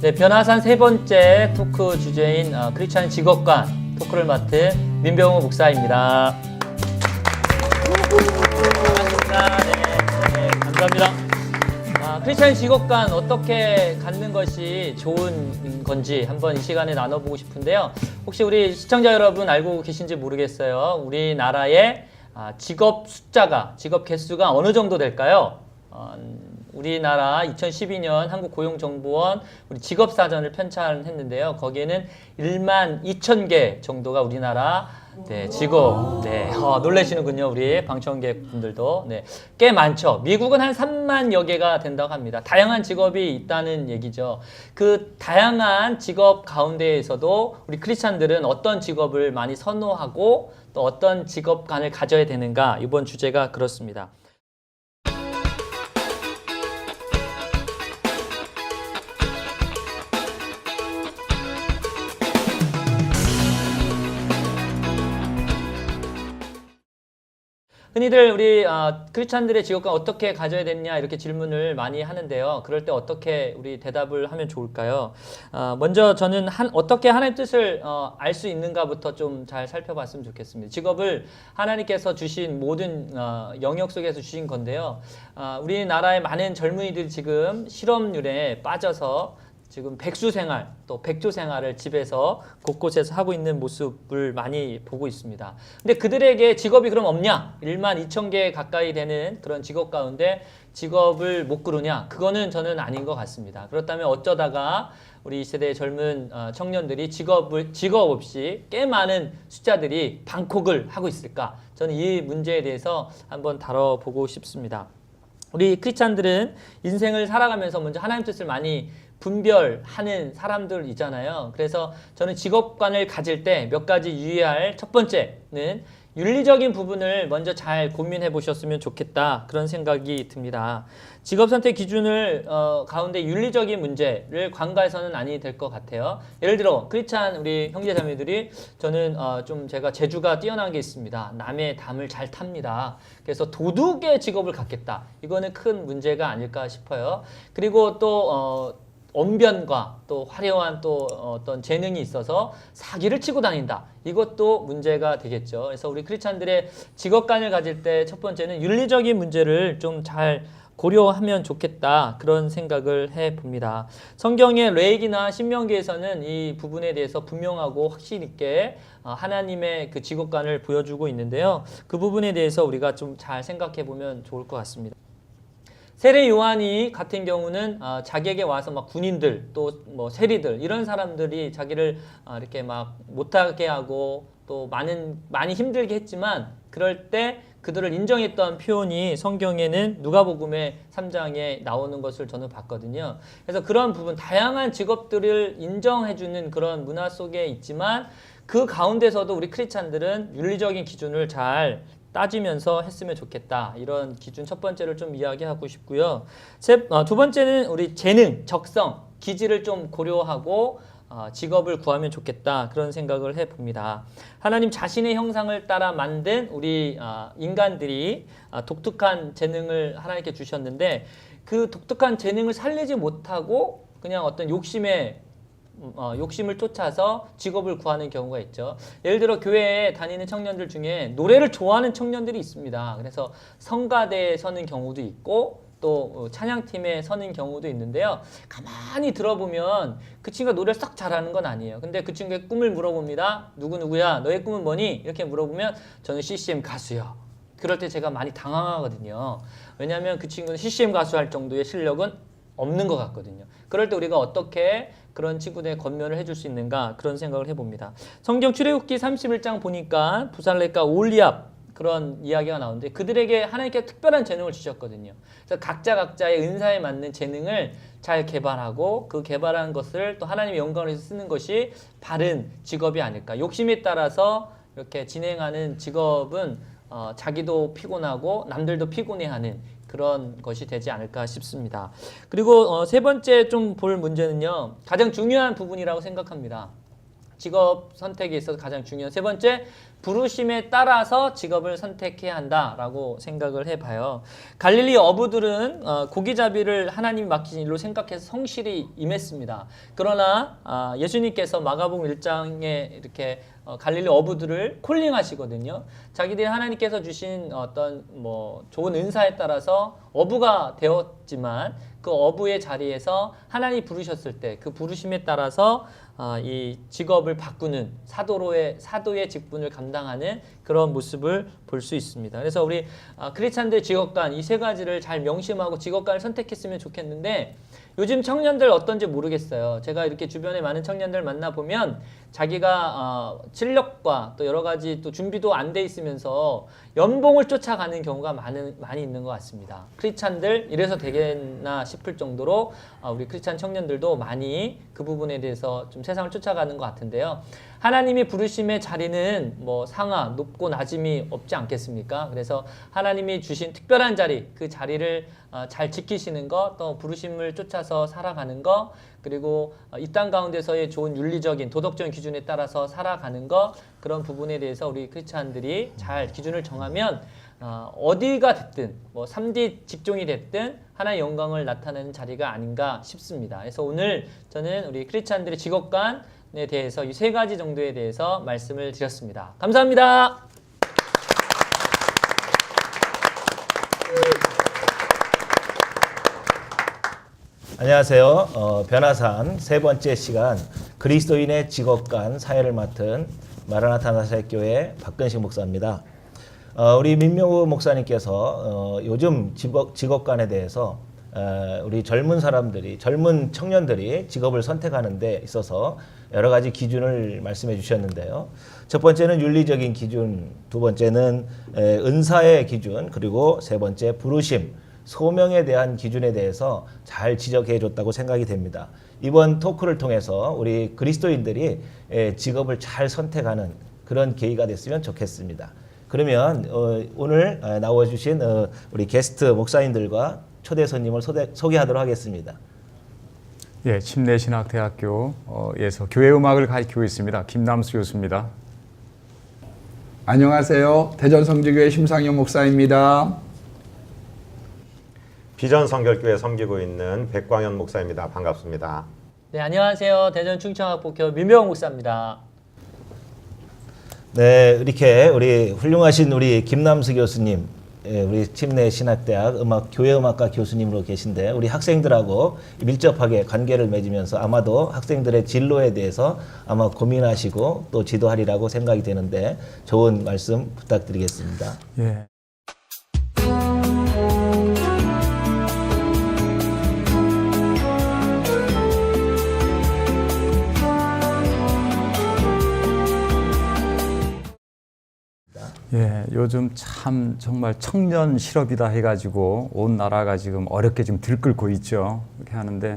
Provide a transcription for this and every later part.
네, 변화산 세 번째 토크 주제인 어, 크리스찬 직업관 토크를 맡은 민병호 목사입니다. 반갑습니다. 네, 네, 감사합니다. 아, 크리스찬 직업관 어떻게 갖는 것이 좋은 건지 한번 이 시간에 나눠보고 싶은데요. 혹시 우리 시청자 여러분 알고 계신지 모르겠어요. 우리나라의 아, 직업 숫자가 직업 개수가 어느 정도 될까요? 어, 우리나라 2012년 한국고용정보원 우리 직업사전을 편찬했는데요. 거기에는 1만 2천 개 정도가 우리나라 네, 직업. 네, 어, 놀라시는군요. 우리 방청객 분들도. 네, 꽤 많죠. 미국은 한 3만여 개가 된다고 합니다. 다양한 직업이 있다는 얘기죠. 그 다양한 직업 가운데에서도 우리 크리스찬들은 어떤 직업을 많이 선호하고 또 어떤 직업관을 가져야 되는가 이번 주제가 그렇습니다. 흔히들 우리 아, 크리스찬들의 직업관 어떻게 가져야 되느냐 이렇게 질문을 많이 하는데요. 그럴 때 어떻게 우리 대답을 하면 좋을까요? 아, 먼저 저는 한, 어떻게 하나님 뜻을 어, 알수 있는가부터 좀 잘 살펴봤으면 좋겠습니다. 직업을 하나님께서 주신 모든 어, 영역 속에서 주신 건데요. 아, 우리나라의 많은 젊은이들이 지금 실업률에 빠져서 지금 백수 생활 또 백조 생활을 집에서 곳곳에서 하고 있는 모습을 많이 보고 있습니다. 근데 그들에게 직업이 그럼 없냐? 1만 2천 개 가까이 되는 그런 직업 가운데 직업을 못 그루냐? 그거는 저는 아닌 것 같습니다. 그렇다면 어쩌다가 우리 이 세대의 젊은 어, 청년들이 직업을 직업 없이 꽤 많은 숫자들이 방콕을 하고 있을까? 저는 이 문제에 대해서 한번 다뤄보고 싶습니다. 우리 크리스찬들은 인생을 살아가면서 먼저 하나님 뜻을 많이 분별하는 사람들 있잖아요. 그래서 저는 직업관을 가질 때 몇 가지 유의할 첫 번째는 윤리적인 부분을 먼저 잘 고민해 보셨으면 좋겠다 그런 생각이 듭니다. 직업 선택 기준을 어, 가운데 윤리적인 문제를 관가해서는 아니 될 것 같아요. 예를 들어 크리스찬 우리 형제자매들이 저는 어, 좀 제가 재주가 뛰어난 게 있습니다. 남의 담을 잘 탑니다. 그래서 도둑의 직업을 갖겠다. 이거는 큰 문제가 아닐까 싶어요. 그리고 또 어, 언변과 또 화려한 또 어떤 재능이 있어서 사기를 치고 다닌다. 이것도 문제가 되겠죠. 그래서 우리 크리스찬들의 직업관을 가질 때 첫 번째는 윤리적인 문제를 좀 잘 고려하면 좋겠다 그런 생각을 해 봅니다. 성경의 레이기나 신명기에서는 이 부분에 대해서 분명하고 확실 있게 어, 하나님의 그 직업관을 보여주고 있는데요. 그 부분에 대해서 우리가 좀 잘 생각해 보면 좋을 것 같습니다. 세례 요한이 같은 경우는 어, 자기에게 와서 막 군인들 또 뭐 세리들 이런 사람들이 자기를 어, 이렇게 막 못하게 하고 또 많은 많이 힘들게 했지만 그럴 때 그들을 인정했던 표현이 성경에는 누가복음의 3장에 나오는 것을 저는 봤거든요. 그래서 그런 부분 다양한 직업들을 인정해 주는 그런 문화 속에 있지만 그 가운데서도 우리 크리스찬들은 윤리적인 기준을 잘 따지면서 했으면 좋겠다. 이런 기준 첫 번째를 좀 이야기하고 싶고요. 세, 어, 두 번째는 우리 재능, 적성, 기질을 좀 고려하고 어, 직업을 구하면 좋겠다. 그런 생각을 해 봅니다. 하나님 자신의 형상을 따라 만든 우리 어, 인간들이 어, 독특한 재능을 하나님께 주셨는데 그 독특한 재능을 살리지 못하고 그냥 어떤 욕심에 어, 욕심을 쫓아서 직업을 구하는 경우가 있죠. 예를 들어 교회에 다니는 청년들 중에 노래를 좋아하는 청년들이 있습니다. 그래서 성가대에 서는 경우도 있고 또 어, 찬양팀에 서는 경우도 있는데요. 가만히 들어보면 그 친구가 노래를 싹 잘하는 건 아니에요. 근데 그 친구의 꿈을 물어봅니다. 누구누구야? 너의 꿈은 뭐니? 이렇게 물어보면 저는 CCM 가수요. 그럴 때 제가 많이 당황하거든요. 왜냐하면 그 친구는 CCM 가수 할 정도의 실력은 없는 것 같거든요. 그럴 때 우리가 어떻게 그런 친구들의 건면을 해줄 수 있는가 그런 생각을 해봅니다. 성경 출애굽기 31장 보니까 부살레가 올리압 그런 이야기가 나오는데 그들에게 하나님께 특별한 재능을 주셨거든요. 그래서 각자 각자의 은사에 맞는 재능을 잘 개발하고 그 개발한 것을 또 하나님의 영광을 위해서 쓰는 것이 바른 직업이 아닐까. 욕심에 따라서 이렇게 진행하는 직업은 어, 자기도 피곤하고 남들도 피곤해하는 그런 것이 되지 않을까 싶습니다. 그리고 어, 세 번째 좀 볼 문제는요. 가장 중요한 부분이라고 생각합니다. 직업 선택에 있어서 가장 중요한 세 번째 부르심에 따라서 직업을 선택해야 한다라고 생각을 해봐요. 갈릴리 어부들은 어, 고기잡이를 하나님이 맡기신 일로 생각해서 성실히 임했습니다. 그러나 아, 예수님께서 마가복음 1장에 이렇게 어, 갈릴리 어부들을 콜링하시거든요. 자기들이 하나님께서 주신 어떤 뭐 좋은 은사에 따라서 어부가 되었지만 그 어부의 자리에서 하나님이 부르셨을 때 그 부르심에 따라서 아, 이 직업을 바꾸는 사도로의 사도의 직분을 감당하는 그런 모습을 볼 수 있습니다. 그래서 우리 아, 크리스찬들 직업관 이 세 가지를 잘 명심하고 직업관을 선택했으면 좋겠는데 요즘 청년들 어떤지 모르겠어요. 제가 이렇게 주변에 많은 청년들 만나 보면 자기가 어, 실력과 또 여러 가지 또 준비도 안 돼 있으면서 연봉을 쫓아가는 경우가 많은 많이 있는 것 같습니다. 크리스찬들 이래서 되겠나 싶을 정도로 어, 우리 크리스찬 청년들도 많이 그 부분에 대해서 좀 세상을 쫓아가는 것 같은데요. 하나님이 부르심의 자리는 뭐 상하 높고 낮음이 없지 않겠습니까? 그래서 하나님이 주신 특별한 자리 그 자리를 어, 잘 지키시는 것, 또 부르심을 쫓아서 살아가는 것, 그리고 어, 이땅 가운데서의 좋은 윤리적인 도덕적인 기준에 따라서 살아가는 것 그런 부분에 대해서 우리 크리스찬들이 잘 기준을 정하면 어, 어디가 됐든 뭐 3D 직종이 됐든 하나의 영광을 나타내는 자리가 아닌가 싶습니다. 그래서 오늘 저는 우리 크리스찬들의 직업관 에 대해서 이 세 가지 정도에 대해서 말씀을 드렸습니다. 감사합니다. 안녕하세요. 어, 변화산 세 번째 시간 그리스도인의 직업관 사회를 맡은 마라나타 나사교회 박근식 목사입니다. 어, 우리 민명우 목사님께서 어, 요즘 직업, 직업관에 대해서 어, 우리 젊은 사람들이 젊은 청년들이 직업을 선택하는 데 있어서 여러 가지 기준을 말씀해 주셨는데요. 첫 번째는 윤리적인 기준, 두 번째는 에, 은사의 기준, 그리고 세 번째 부르심, 소명에 대한 기준에 대해서 잘 지적해 줬다고 생각이 됩니다. 이번 토크를 통해서 우리 그리스도인들이 에, 직업을 잘 선택하는 그런 계기가 됐으면 좋겠습니다. 그러면 어, 오늘 어, 나와 주신 어, 우리 게스트 목사님들과 초대 손님을 소개, 소개하도록 하겠습니다. 예, 침례신학대학교에서 교회 음악을 가르치고 있습니다. 김남수 교수입니다. 안녕하세요. 대전성지교회 심상영 목사입니다. 비전 성결교회 섬기고 있는 백광현 목사입니다. 반갑습니다. 네, 안녕하세요. 대전 충청학복교 민명 목사입니다. 네, 이렇게 우리 훌륭하신 우리 김남수 교수님, 예, 우리 침례 신학대학 음악 교회 음악과 교수님으로 계신데 우리 학생들하고 밀접하게 관계를 맺으면서 아마도 학생들의 진로에 대해서 아마 고민하시고 또 지도하리라고 생각이 되는데 좋은 말씀 부탁드리겠습니다. 예. 예, 요즘 참 정말 청년 실업이다 해가지고 온 나라가 지금 어렵게 지금 들끓고 있죠. 이렇게 하는데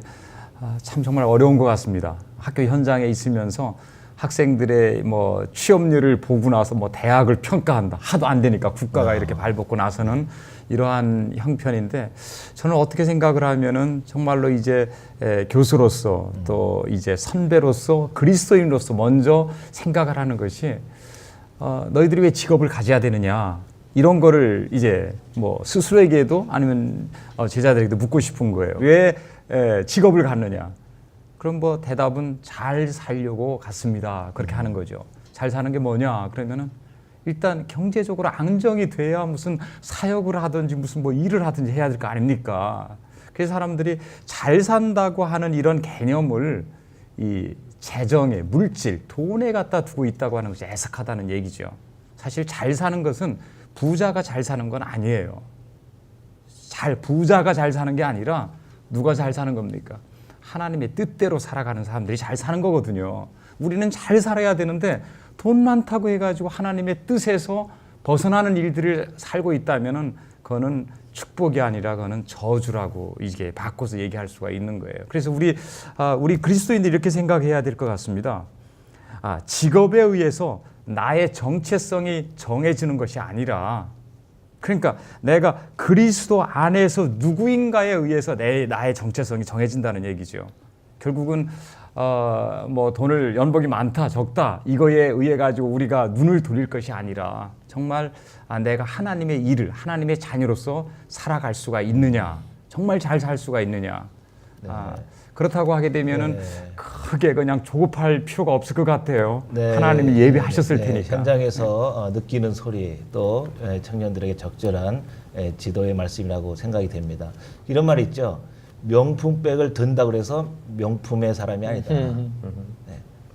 아, 참 정말 어려운 것 같습니다. 학교 현장에 있으면서 학생들의 뭐 취업률을 보고 나서 뭐 대학을 평가한다. 하도 안 되니까 국가가 이렇게 발벗고 나서는 이러한 형편인데 저는 어떻게 생각을 하면은 정말로 이제 에, 교수로서 또 이제 선배로서 그리스도인으로서 먼저 생각을 하는 것이 어, 너희들이 왜 직업을 가져야 되느냐 이런 거를 이제 뭐 스스로에게도 아니면 어, 제자들에게도 묻고 싶은 거예요. 왜 에, 직업을 갖느냐? 그럼 뭐 대답은 잘 살려고 갔습니다. 그렇게 하는 거죠. 잘 사는 게 뭐냐? 그러면은 일단 경제적으로 안정이 돼야 무슨 사역을 하든지 무슨 뭐 일을 하든지 해야 될 거 아닙니까? 그래서 사람들이 잘 산다고 하는 이런 개념을 이 재정에 물질, 돈에 갖다 두고 있다고 하는 것이 애석하다는 얘기죠. 사실 잘 사는 것은 부자가 잘 사는 건 아니에요. 잘 부자가 잘 사는 게 아니라 누가 잘 사는 겁니까? 하나님의 뜻대로 살아가는 사람들이 잘 사는 거거든요. 우리는 잘 살아야 되는데 돈 많다고 해가지고 하나님의 뜻에서 벗어나는 일들을 살고 있다면은 그거는 축복이 아니라 그거는 저주라고 이게 바꿔서 얘기할 수가 있는 거예요. 그래서 우리 아, 우리 그리스도인들이 이렇게 생각해야 될 것 같습니다. 아, 직업에 의해서 나의 정체성이 정해지는 것이 아니라 그러니까 내가 그리스도 안에서 누구인가에 의해서 내 나의 정체성이 정해진다는 얘기죠. 결국은 어, 뭐 돈을 연봉이 많다 적다 이거에 의해 가지고 우리가 눈을 돌릴 것이 아니라 정말 아, 내가 하나님의 일을 하나님의 자녀로서 살아갈 수가 있느냐 정말 잘 살 수가 있느냐 아, 그렇다고 하게 되면은 네. 크게 그냥 조급할 필요가 없을 것 같아요. 네. 하나님이 예비하셨을 네, 테니까. 현장에서 어, 느끼는 소리 또 에, 청년들에게 적절한 에, 지도의 말씀이라고 생각이 됩니다. 이런 말이 있죠. 명품백을 든다 그래서 명품의 사람이 아니다. 네.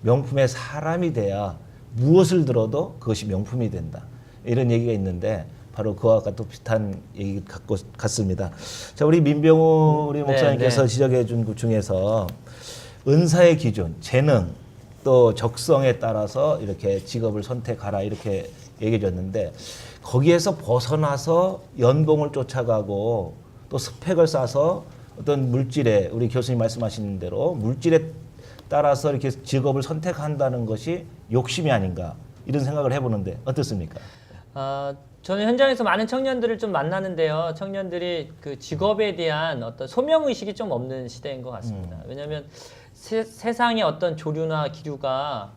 명품의 사람이 돼야 무엇을 들어도 그것이 명품이 된다. 이런 얘기가 있는데 바로 그와 같은 비슷한 얘기 같고 같습니다. 자, 우리 민병우 우리 네, 목사님께서 네. 지적해 준 것 중에서 은사의 기준, 재능, 또 적성에 따라서 이렇게 직업을 선택하라 이렇게 얘기해 줬는데 거기에서 벗어나서 연봉을 쫓아가고 또 스펙을 쌓아서 어떤 물질에 우리 교수님 말씀하신 대로 물질에 따라서 이렇게 직업을 선택한다는 것이 욕심이 아닌가 이런 생각을 해보는데 어떻습니까? 아, 저는 현장에서 많은 청년들을 좀 만나는데요. 청년들이 그 직업에 대한 어떤 소명 의식이 좀 없는 시대인 것 같습니다. 왜냐하면 세, 세상의 어떤 조류나 기류가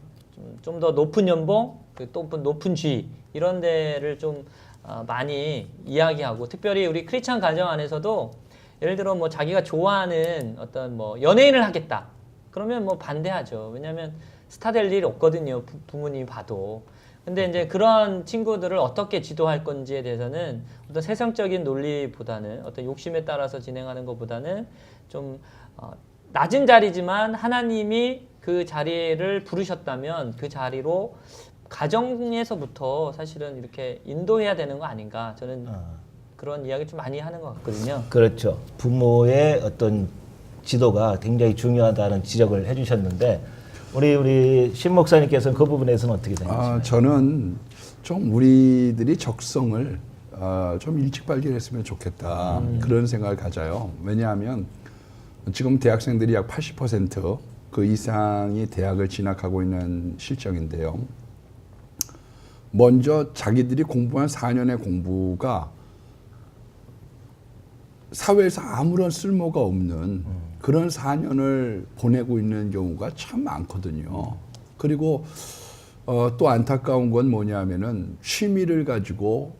좀 더 높은 연봉, 그또 높은 쥐 이런 데를 좀 아, 많이 이야기하고 특별히 우리 크리스찬 가정 안에서도 예를 들어 뭐 자기가 좋아하는 어떤 뭐 연예인을 하겠다. 그러면 뭐 반대하죠. 왜냐하면 스타 될 일 없거든요. 부, 부모님이 봐도. 근데 이제 그런 친구들을 어떻게 지도할 건지에 대해서는 어떤 세상적인 논리보다는 어떤 욕심에 따라서 진행하는 것보다는 좀 어, 낮은 자리지만 하나님이 그 자리를 부르셨다면 그 자리로 가정에서부터 사실은 이렇게 인도해야 되는 거 아닌가 저는 어. 그런 이야기 좀 많이 하는 것 같거든요. 그렇죠. 부모의 어떤 지도가 굉장히 중요하다는 지적을 해주셨는데 우리 우리 신 목사님께서는 그 부분에서는 어떻게 생각하시나요? 아, 저는 좀 우리들이 적성을 어, 좀 일찍 발견했으면 좋겠다 그런 생각을 가져요. 왜냐하면 지금 대학생들이 약 80%그 이상이 대학을 진학하고 있는 실정인데요. 먼저 자기들이 공부한 4년의 공부가 사회에서 아무런 쓸모가 없는 그런 4년을 보내고 있는 경우가 참 많거든요. 그리고 어, 또 안타까운 건 뭐냐면은 취미를 가지고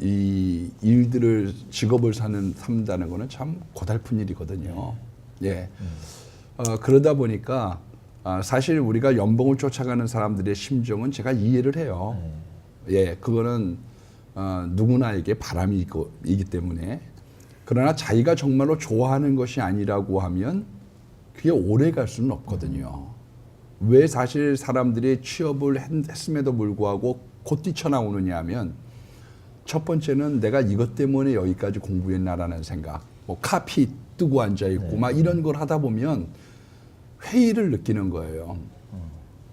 이 일들을 직업을 사는 삼다는 거는 참 고달픈 일이거든요. 예. 어, 그러다 보니까 아, 사실 우리가 연봉을 쫓아가는 사람들의 심정은 제가 이해를 해요. 예, 그거는 어, 누구나에게 바람이 있고, 이기 때문에 그러나 자기가 정말로 좋아하는 것이 아니라고 하면 그게 오래 갈 수는 없거든요. 왜 사실 사람들이 취업을 했- 했음에도 불구하고 곧 뛰쳐나오느냐 하면 첫 번째는 내가 이것 때문에 여기까지 공부했나라는 생각. 뭐 카피 뜨고 앉아 있고 막 이런 걸 하다 보면 회의를 느끼는 거예요.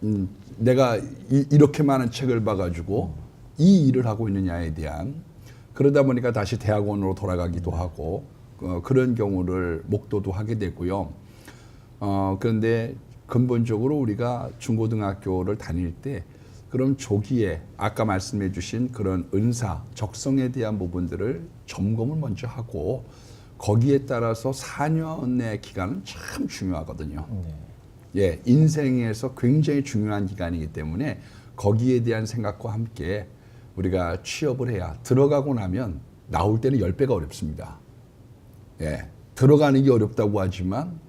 음, 내가 이, 이렇게 많은 책을 봐가지고 이 일을 하고 있느냐에 대한 그러다 보니까 다시 대학원으로 돌아가기도 하고 어, 그런 경우를 목도도 하게 되고요. 어, 그런데 근본적으로 우리가 중고등학교를 다닐 때 그럼 조기에 아까 말씀해 주신 그런 은사, 적성에 대한 부분들을 점검을 먼저 하고 거기에 따라서 4년의 기간은 참 중요하거든요. 예, 인생에서 굉장히 중요한 기간이기 때문에 거기에 대한 생각과 함께 우리가 취업을 해야 들어가고 나면 나올 때는 10배가 어렵습니다. 예, 들어가는 게 어렵다고 하지만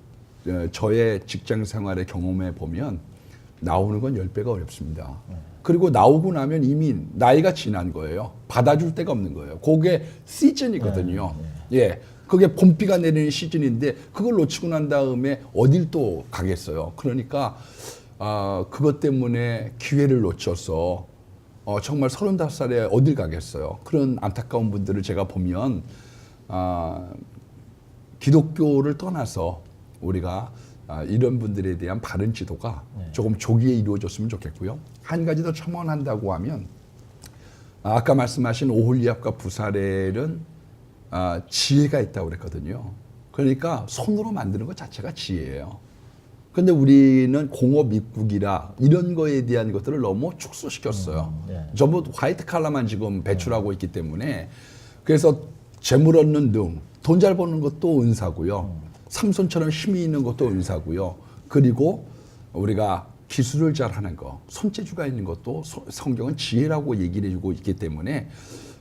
어, 저의 직장 생활의 경험에 보면 나오는 건 10배가 어렵습니다. 그리고 나오고 나면 이미 나이가 지난 거예요. 받아줄 데가 없는 거예요. 그게 시즌이거든요. 예. 그게 봄비가 내리는 시즌인데 그걸 놓치고 난 다음에 어딜 또 가겠어요. 그러니까 아, 그것 때문에 기회를 놓쳐서 어, 정말 서른다섯 살에 어딜 가겠어요. 그런 안타까운 분들을 제가 보면 아, 기독교를 떠나서 우리가 아, 이런 분들에 대한 바른 지도가 조금 조기에 이루어졌으면 좋겠고요. 한 가지 더 첨언한다고 하면 아, 아까 말씀하신 오홀리압과 부사렐은 아, 지혜가 있다고 그랬거든요. 그러니까 손으로 만드는 것 자체가 지혜예요. 근데 우리는 공업 입국이라 이런 거에 대한 것들을 너무 축소시켰어요. 음, 네. 전부 화이트 칼라만 지금 배출하고 있기 때문에 그래서 재물 얻는 등 돈 잘 버는 것도 은사고요. 삼손처럼 힘이 있는 것도 은사고요. 그리고 우리가 기술을 잘 하는 거, 손재주가 있는 것도 소- 성경은 지혜라고 얘기를 해주고 있기 때문에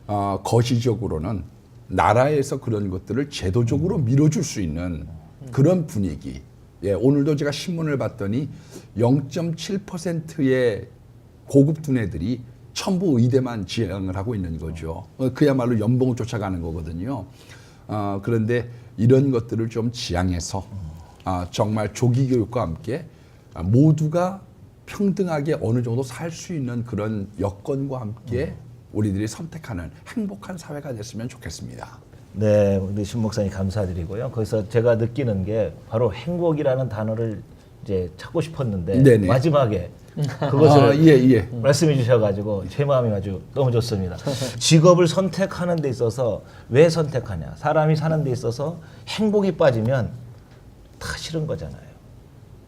어, 거시적으로는 나라에서 그런 것들을 제도적으로 밀어줄 수 있는 그런 분위기. 예, 오늘도 제가 신문을 봤더니 0.7%의 고급 두뇌들이 전부 의대만 지향을 하고 있는 거죠. 어, 그야말로 연봉을 쫓아가는 거거든요. 어, 그런데 이런 것들을 좀 지향해서 아, 정말 조기 교육과 함께 아, 모두가 평등하게 어느 정도 살 수 있는 그런 여건과 함께 우리들이 선택하는 행복한 사회가 됐으면 좋겠습니다. 네, 우리 신 목사님 감사드리고요. 거기서 제가 느끼는 게 바로 행복이라는 단어를 이제 찾고 싶었는데 네네. 마지막에 그것을 아, 예, 예. 말씀해 주셔가지고 제 마음이 아주 너무 좋습니다. 직업을 선택하는 데 있어서 왜 선택하냐? 사람이 사는 데 있어서 행복이 빠지면 다 싫은 거잖아요.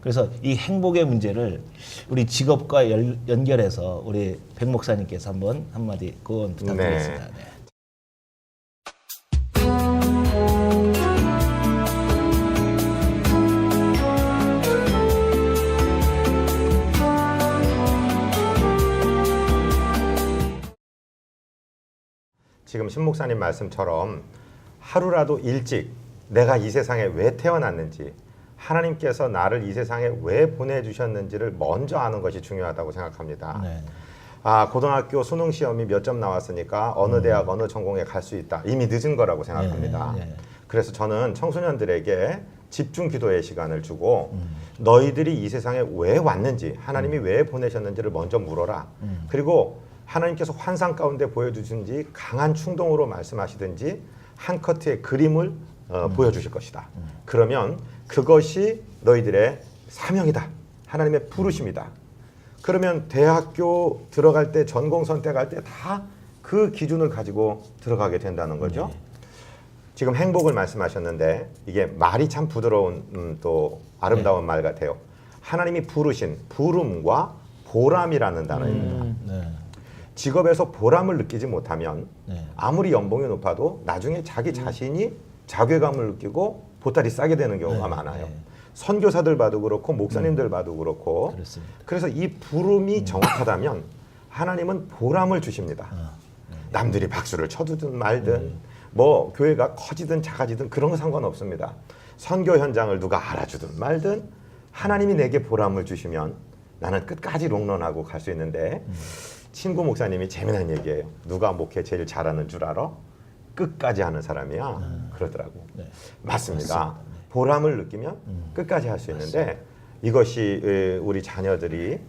그래서 이 행복의 문제를 우리 직업과 열- 연결해서 우리 백 목사님께서 한번 한마디 그건 부탁드리겠습니다. 네. 지금 신 목사님 말씀처럼 하루라도 일찍 내가 이 세상에 왜 태어났는지 하나님께서 나를 이 세상에 왜 보내주셨는지를 먼저 아는 것이 중요하다고 생각합니다. 네. 아 고등학교 수능 시험이 몇 점 나왔으니까 어느 대학 어느 전공에 갈 수 있다. 이미 늦은 거라고 생각합니다. 네, 네. 그래서 저는 청소년들에게 집중 기도의 시간을 주고 너희들이 이 세상에 왜 왔는지 하나님이 왜 보내셨는지를 먼저 물어라. 그리고 하나님께서 환상 가운데 보여주신지 강한 충동으로 말씀하시든지 한 커트의 그림을 어, 보여주실 것이다. 그러면 그것이 너희들의 사명이다. 하나님의 부르심이다. 그러면 대학교 들어갈 때 전공 선택할 때 다 그 기준을 가지고 들어가게 된다는 거죠. 지금 행복을 말씀하셨는데 이게 말이 참 부드러운 음, 또 아름다운 말 같아요. 하나님이 부르신 부름과 보람이라는 단어입니다. 네. 직업에서 보람을 느끼지 못하면 네. 아무리 연봉이 높아도 나중에 자기 자신이 자괴감을 느끼고 보따리 싸게 되는 경우가 네, 많아요. 네. 선교사들 봐도 그렇고 목사님들 봐도 그렇고 그렇습니다. 그래서 이 부름이 정확하다면 하나님은 보람을 주십니다. 아, 남들이 박수를 쳐주든 말든 뭐 교회가 커지든 작아지든 그런 거 상관없습니다. 선교 현장을 누가 알아주든 말든 하나님이 내게 보람을 주시면 나는 끝까지 롱런하고 갈 수 있는데 친구 목사님이 재미난 얘기예요. 누가 목회 제일 잘하는 줄 알아? 끝까지 하는 사람이야. 그러더라고. 네. 맞습니다. 보람을 느끼면 끝까지 할 수 있는데 이것이 에, 우리 자녀들이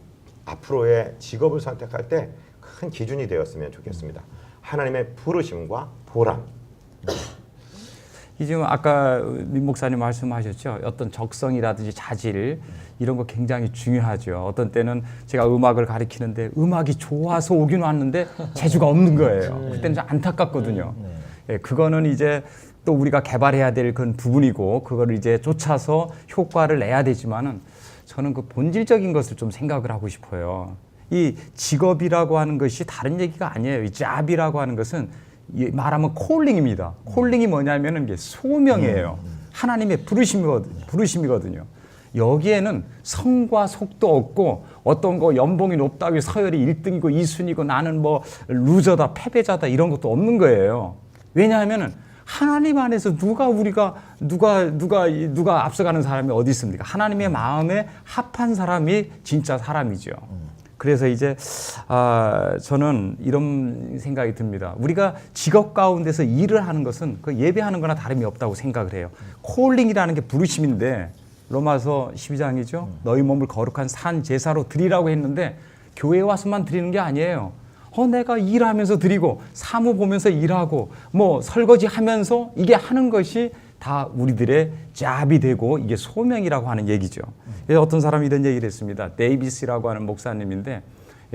앞으로의 직업을 선택할 때 큰 기준이 되었으면 좋겠습니다. 하나님의 부르심과 보람. 이 지금 아까 민 목사님 말씀하셨죠. 어떤 적성이라든지 자질 이런 거 굉장히 중요하죠. 어떤 때는 제가 음악을 가르치는데 음악이 좋아서 오긴 왔는데 재주가 없는 거예요. 그때는 좀 안타깝거든요. 예, 그거는 이제 또 우리가 개발해야 될 그런 부분이고 그거를 이제 쫓아서 효과를 내야 되지만은 저는 그 본질적인 것을 좀 생각을 하고 싶어요. 이 직업이라고 하는 것이 다른 얘기가 아니에요. 이 잡이라고 하는 것은 이 말하면 콜링입니다. 콜링이 뭐냐면은 이게 소명이에요. 하나님의 부르심이거든요. 여기에는 성과 속도 없고 어떤 거 연봉이 높다고 서열이 1등이고 2순위고 나는 뭐 루저다 패배자다 이런 것도 없는 거예요. 왜냐하면은 하나님 안에서 누가 우리가 누가 누가 누가 앞서가는 사람이 어디 있습니까? 하나님의 마음에 합한 사람이 진짜 사람이죠. 그래서 이제 아 저는 이런 생각이 듭니다. 우리가 직업 가운데서 일을 하는 것은 그 예배하는 거나 다름이 없다고 생각을 해요. 콜링이라는 게 부르심인데 로마서 12장이죠. 너희 몸을 거룩한 산 제사로 드리라고 했는데 교회 와서만 드리는 게 아니에요. 어 내가 일하면서 드리고 사무 보면서 일하고 뭐 설거지 하면서 이게 하는 것이 다 우리들의 잡이 되고 이게 소명이라고 하는 얘기죠. 어떤 사람이 이런 얘기를 했습니다. 데이비스라고 하는 목사님인데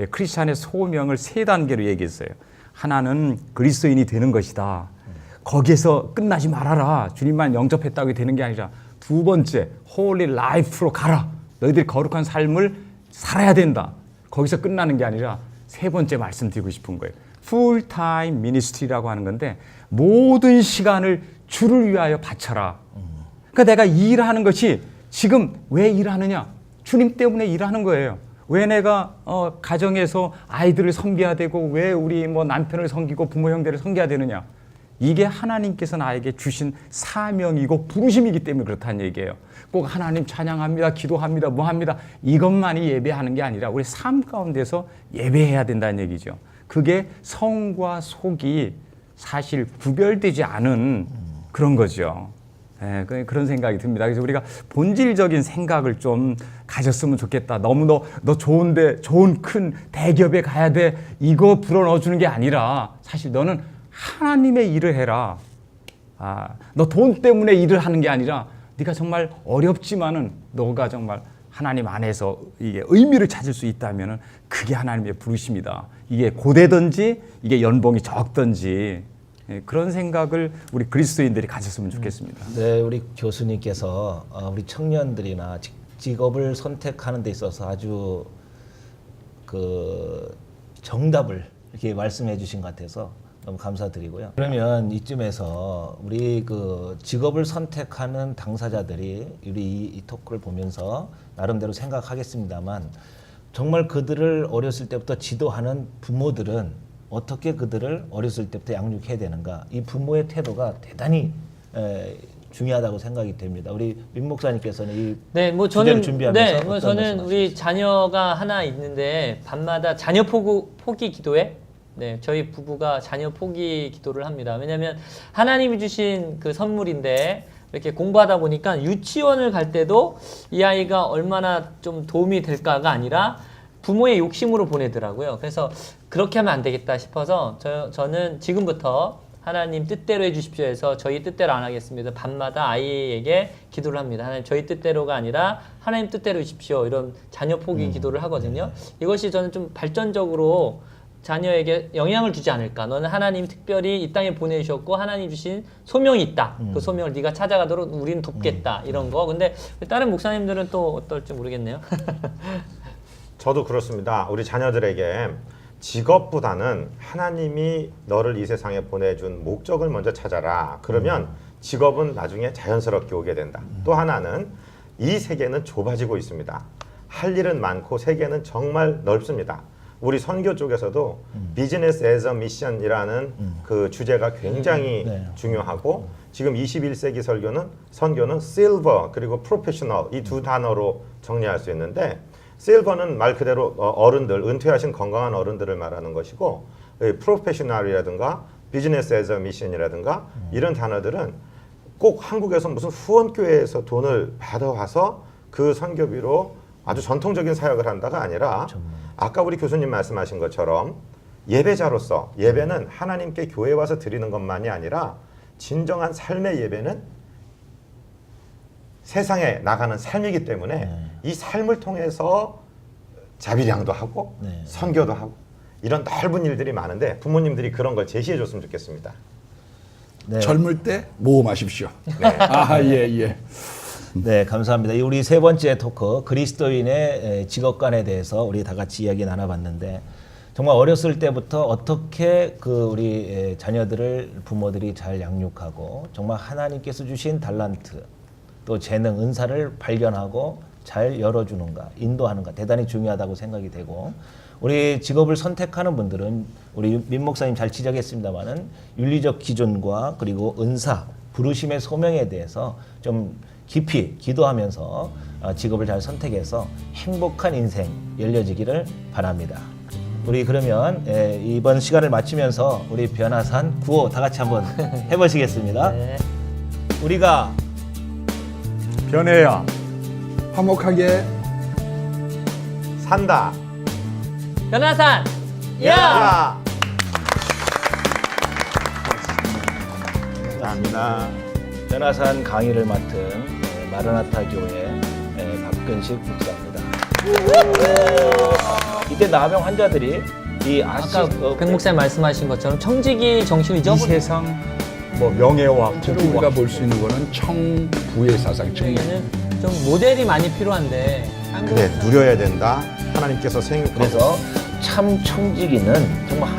예, 크리스찬의 소명을 세 단계로 얘기했어요. 하나는 그리스도인이 되는 것이다. 거기에서 끝나지 말아라. 주님만 영접했다고 되는 게 아니라 두 번째 홀리 라이프로 가라. 너희들이 거룩한 삶을 살아야 된다. 거기서 끝나는 게 아니라 세 번째 말씀드리고 싶은 거예요. 풀타임 미니스트리라고 하는 건데 모든 시간을 주를 위하여 바쳐라. 그러니까 내가 일하는 것이 지금 왜 일하느냐? 주님 때문에 일하는 거예요. 왜 내가 어, 가정에서 아이들을 섬겨야 되고 왜 우리 뭐 남편을 섬기고 부모 형제를 섬겨야 되느냐? 이게 하나님께서 나에게 주신 사명이고 부르심이기 때문에 그렇다는 얘기예요. 꼭 하나님 찬양합니다, 기도합니다, 뭐 합니다. 이것만이 예배하는 게 아니라 우리 삶 가운데서 예배해야 된다는 얘기죠. 그게 성과 속이 사실 구별되지 않은 그런 거죠. 예, 그- 그런 생각이 듭니다. 그래서 우리가 본질적인 생각을 좀 가졌으면 좋겠다. 너무 너, 너 좋은데, 좋은 큰 대기업에 가야 돼. 이거 불어 넣어 주는 게 아니라 사실 너는 하나님의 일을 해라. 아, 너 돈 때문에 일을 하는 게 아니라 네가 정말 어렵지만은 너가 정말 하나님 안에서 이게 의미를 찾을 수 있다면은 그게 하나님의 부르심이다. 이게 고되든지 이게 연봉이 적든지 예, 그런 생각을 우리 그리스도인들이 가졌으면 좋겠습니다. 네, 우리 교수님께서 어, 우리 청년들이나 직- 직업을 선택하는 데 있어서 아주 그 정답을 이렇게 말씀해 주신 것 같아서 너무 감사드리고요. 그러면 이쯤에서 우리 그 직업을 선택하는 당사자들이 우리 이, 이 토크를 보면서 나름대로 생각하겠습니다만 정말 그들을 어렸을 때부터 지도하는 부모들은 어떻게 그들을 어렸을 때부터 양육해야 되는가 이 부모의 태도가 대단히 에, 중요하다고 생각이 됩니다. 우리 민 목사님께서는 이 네, 뭐 저는 준비하면서 네, 뭐 저는 우리 자녀가 하나 있는데 밤마다 자녀 포구, 포기 기도회 네, 저희 부부가 자녀 포기 기도를 합니다. 왜냐하면 하나님이 주신 그 선물인데 이렇게 공부하다 보니까 유치원을 갈 때도 이 아이가 얼마나 좀 도움이 될까가 아니라 부모의 욕심으로 보내더라고요. 그래서 그렇게 하면 안 되겠다 싶어서 저, 저는 지금부터 하나님 뜻대로 해주십시오 해서 저희 뜻대로 안 하겠습니다. 밤마다 아이에게 기도를 합니다. 하나님 저희 뜻대로가 아니라 하나님 뜻대로 해주십시오. 이런 자녀 포기 기도를 하거든요. 이것이 저는 좀 발전적으로 자녀에게 영향을 주지 않을까. 너는 하나님 특별히 이 땅에 보내주셨고 하나님 주신 소명이 있다. 그 소명을 네가 찾아가도록 우리는 돕겠다. 이런 거. 근데 다른 목사님들은 또 어떨지 모르겠네요. 저도 그렇습니다. 우리 자녀들에게 직업보다는 하나님이 너를 이 세상에 보내준 목적을 먼저 찾아라. 그러면 직업은 나중에 자연스럽게 오게 된다. 또 하나는 이 세계는 좁아지고 있습니다. 할 일은 많고 세계는 정말 넓습니다. 우리 선교 쪽에서도 비즈니스 에즈 미션이라는 그 주제가 굉장히 네. 중요하고 지금 21세기 설교는 선교는 실버 그리고 프로페셔널 이 두 단어로 정리할 수 있는데 실버는 말 그대로 어, 어른들 은퇴하신 건강한 어른들을 말하는 것이고 프로페셔널이라든가 비즈니스 에즈 미션이라든가 이런 단어들은 꼭 한국에서 무슨 후원교회에서 돈을 받아와서 그 선교비로 아주 전통적인 사역을 한다가 아니라 아까 우리 교수님 말씀하신 것처럼 예배자로서 예배는 하나님께 교회 와서 드리는 것만이 아니라 진정한 삶의 예배는 세상에 나가는 삶이기 때문에 이 삶을 통해서 자비량도 하고 네. 선교도 하고 이런 넓은 일들이 많은데 부모님들이 그런 걸 제시해 줬으면 좋겠습니다. 네. 젊을 때 모험하십시오. 아, 예, 예. 네, 감사합니다. 이 우리 세 번째 토크 그리스도인의 에, 직업관에 대해서 우리 다 같이 이야기 나눠봤는데 정말 어렸을 때부터 어떻게 그 우리 에, 자녀들을 부모들이 잘 양육하고 정말 하나님께서 주신 달란트 또 재능 은사를 발견하고 잘 열어주는가 인도하는가 대단히 중요하다고 생각이 되고 우리 직업을 선택하는 분들은 우리 민 목사님 잘 지적했습니다만은 윤리적 기준과 그리고 은사 부르심의 소명에 대해서 좀 깊이 기도하면서 어, 직업을 잘 선택해서 행복한 인생 열려지기를 바랍니다. 우리 그러면 예, 이번 시간을 마치면서 우리 변화산 구호 다 같이 한번 해보시겠습니다. 네. 우리가 변해야 화목하게 산다. 변화산 야! 야! 감사합니다. 변화산 강의를 맡은 예, 마르나타 교회 예, 박근식 목사입니다. 이때 나병 환자들이 이 아까 어, 백 목사님 말씀하신 것처럼 청지기 정신을 이 잊어버린 세상 뭐 명예와 실제로 우리가 볼 수 있는 거는 청부의 사상, 청 에는 좀 모델이 많이 필요한데 그래 누려야 된다. 하나님께서 생 그래서 참 청지기는 정말